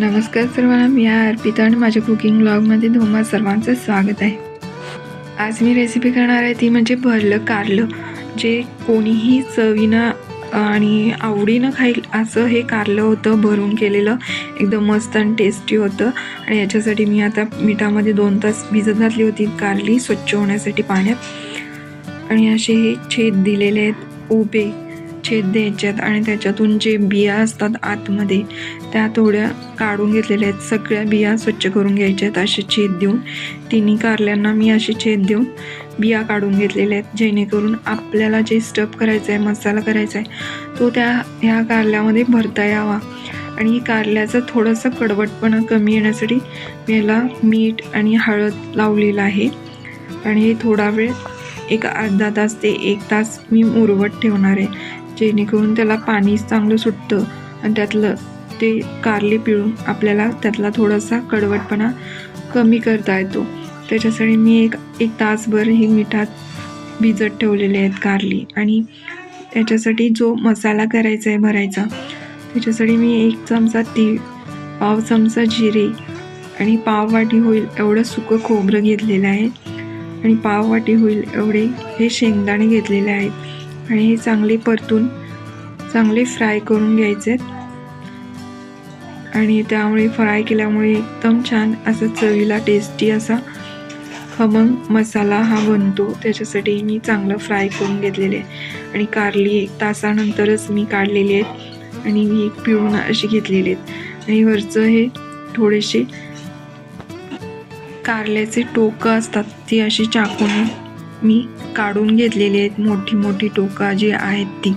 नमस्कार सर्वांना मी आहे अर्पिता आणि माझ्या कुकिंग ब्लॉगमध्ये तुम्हा सर्वांचं स्वागत आहे. आज मी रेसिपी करणार आहे ती म्हणजे भरलं कारलं जे कोणीही चवीनं आणि आवडीनं खाईल असं हे कारलं होतं भरून केलेलं. एकदम मस्त आणि टेस्टी होतं. आणि याच्यासाठी मी आता मिठामध्ये दोन तास भिजत घातली होती कारली स्वच्छ होण्यासाठी पाण्यात. आणि असे हे छेद दिलेले आहेत उभे. छेद द्यायच्यात आणि त्याच्यातून जे बिया असतात आतमध्ये त्या थोड्या काढून घेतलेल्या आहेत. सगळ्या बिया स्वच्छ करून घ्यायच्या आहेत असे छेद देऊन. तिन्ही कारल्यांना मी असे छेद देऊन बिया काढून घेतलेल्या आहेत जेणेकरून आपल्याला जे स्टफ करायचं आहे मसाला करायचा आहे तो त्या ह्या कारल्यामध्ये भरता यावा. आणि कारल्याचं थोडंसं कडवटपणा कमी येण्यासाठी मी याला मीठ आणि हळद लावलेलं आहे. आणि हे थोडा वेळ एक अर्धा तास ते एक तास मी मुरवत ठेवणार आहे. जेणेकरून त्याला पाणी चांगलं सुटतं आणि त्यातलं ते कारले पिळून आपल्याला त्यातला थोडासा कडवटपणा कमी करता येतो. त्याच्यासाठी मी एक एक तासभर हे मिठात भिजत ठेवलेले आहेत कारली आणि त्याच्यासाठी जो मसाला करायचा आहे भरायचा त्याच्यासाठी मी एक चमचा तीळ पाव चमचा जिरे आणि पाव वाटी होईल एवढं सुकं खोबरं घेतलेलं आहे. आणि पाव वाटी होईल एवढे हे शेंगदाणे घेतलेले आहेत. आणि हे चांगले परतून चांगले फ्राय करून घ्यायचे. आणि त्यामुळे फ्राय केल्यामुळे एकदम छान असं चवीला टेस्टी असा खमंग मसाला हा बनतो. त्याच्यासाठी मी चांगलं फ्राय करून घेतलेले आहे. आणि कारली एक तासानंतरच मी काढलेली आहेत. आणि मी पिळून अशी घेतलेली आहेत. आणि वरचं हे थोडेसे कारल्याचे टोकं असतात ती अशी चाकून मी काढून घेतलेली आहेत. मोठी मोठी टोका जी आहेत ती.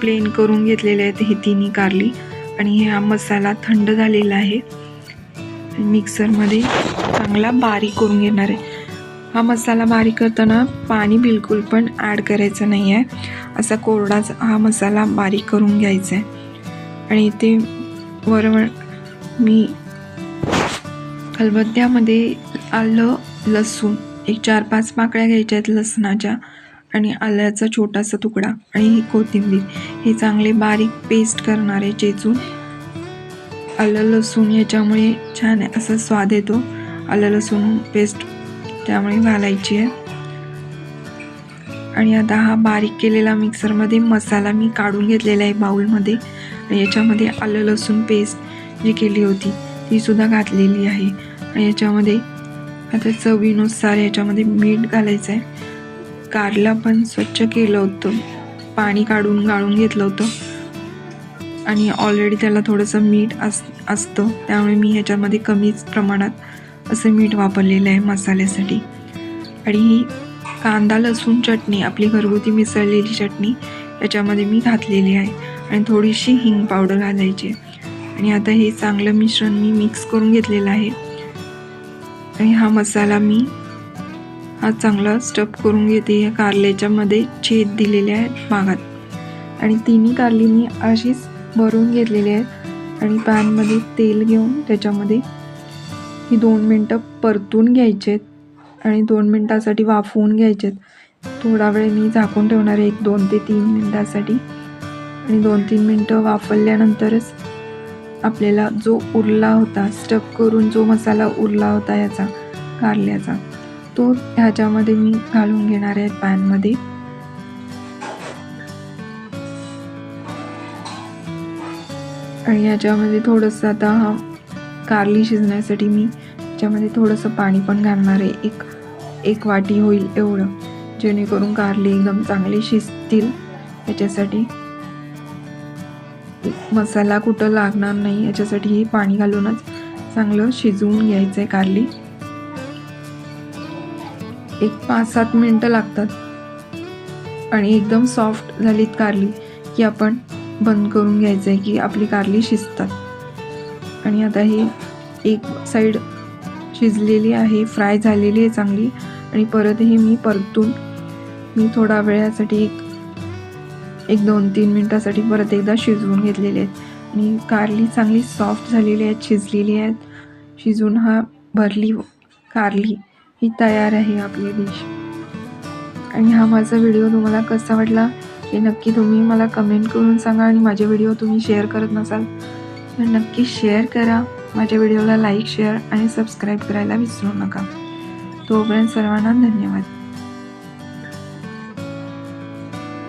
प्लेन करून घेतलेले आहेत. हे तिन्ही कारली. आणि हा मसाला थंड झालेला आहे. मिक्सरमध्ये चांगला बारीक करून घेणार आहे. हा मसाला बारीक करताना पाणी बिलकुल पण ॲड करायचं नाही आहे असा कोरडाच हा मसाला बारीक करून घ्यायचा आहे. आणि इथे वरवण मी खलबत्त्यामध्ये आलं लसूण. एक चार पाच पाकळ्या घ्यायच्या आहेत लसणाच्या आणि आल्याचा छोटासा तुकडा आणि ही कोथिंबीर. हे चांगले बारीक पेस्ट करणारे चेचून. आलं लसूण याच्यामुळे छान असा स्वाद येतो. आलं लसूण पेस्ट त्यामुळे घालायची आहे. आणि आता हा बारीक केलेला मिक्सरमध्ये मसाला मी काढून घेतलेला आहे बाऊलमध्ये आणि याच्यामध्ये आलं लसूण पेस्ट जी केली होती ती सुद्धा घातलेली आहे. आणि याच्यामध्ये आता चवीनुसार याच्यामध्ये मीठ घालायचं आहे कारला पण स्वच्छ केलं होतं. पाणी काढून गाळून घेतलं होतं. आणि ऑलरेडी त्याला थोडंसं मीठ अस असतं. त्यामुळे मी ह्याच्यामध्ये कमीच प्रमाणात असं मीठ वापरलेलं आहे मसाल्यासाठी. आणि ही कांदा लसूण चटणी आपली घरगुती मिसळलेली चटणी याच्यामध्ये मी घातलेली आहे. आणि थोडीशी हिंग पावडर घालायची आणि आता हे चांगलं मिश्रण मी मिक्स करून घेतलेलं आहे. आणि हा मसाला मी हा चांगला स्टफ करून घेते या कारल्याच्यामध्ये छेद दिलेले आहेत भागात. आणि तिन्ही कारली मी अशीच भरून घेतलेली आहेत. आणि पॅनमध्ये तेल घेऊन त्याच्यामध्ये ही दोन मिनटं परतून घ्यायचे आहेत. आणि दोन मिनटासाठी वाफवून घ्यायचे आहेत. थोडा वेळ मी झाकून ठेवणार आहे. एक दोन ते तीन मिनटासाठी. आणि दोन तीन मिनटं वापरल्यानंतरच आपल्याला जो उरला होता स्टफ करून जो मसाला उरला होता याचा कारल्याचा तो ह्याच्यामध्ये मी घालून घेणार आहे पॅनमध्ये. आणि ह्याच्यामध्ये थोडंसं आता हा कारली शिजण्यासाठी मी ह्याच्यामध्ये थोडंसं पाणी पण घालणार आहे. एक एक वाटी होईल एवढं जेणेकरून कारली एकदम चांगले शिजतील. याच्यासाठी मसाला कुठं लागणार नाही याच्यासाठी हे पाणी घालूनच चांगलं शिजवून घ्यायचं आहे कारली एक पाच सात मिनटं लागतात. आणि एकदम सॉफ्ट झालीत कारली की आपण बंद करून घ्यायचं आहे की आपली कारली शिजतात. आणि आता ही एक साईड शिजलेली आहे फ्राय झालेली आहे चांगली. आणि परतही मी परतून मी थोडा वेळासाठी एक एक दोन तीन मिनटासाठी परत एकदा शिजवून घेतलेले आहेत. आणि कारली चांगली सॉफ्ट झालेली आहेत शिजलेली आहेत. शिजून हा भरली कारली ही तयार आहे आपली डिश आणि हा माझा व्हिडिओ तुम्हाला कसा वाटला हे नक्की तुम्ही मला कमेंट करून सांगा आणि माझे व्हिडिओ तुम्ही शेअर करत नसाल तर नक्की शेअर करा. माझ्या व्हिडिओला लाईक शेअर आणि सबस्क्राईब करायला विसरू नका. तोपर्यंत सर्वांना धन्यवाद.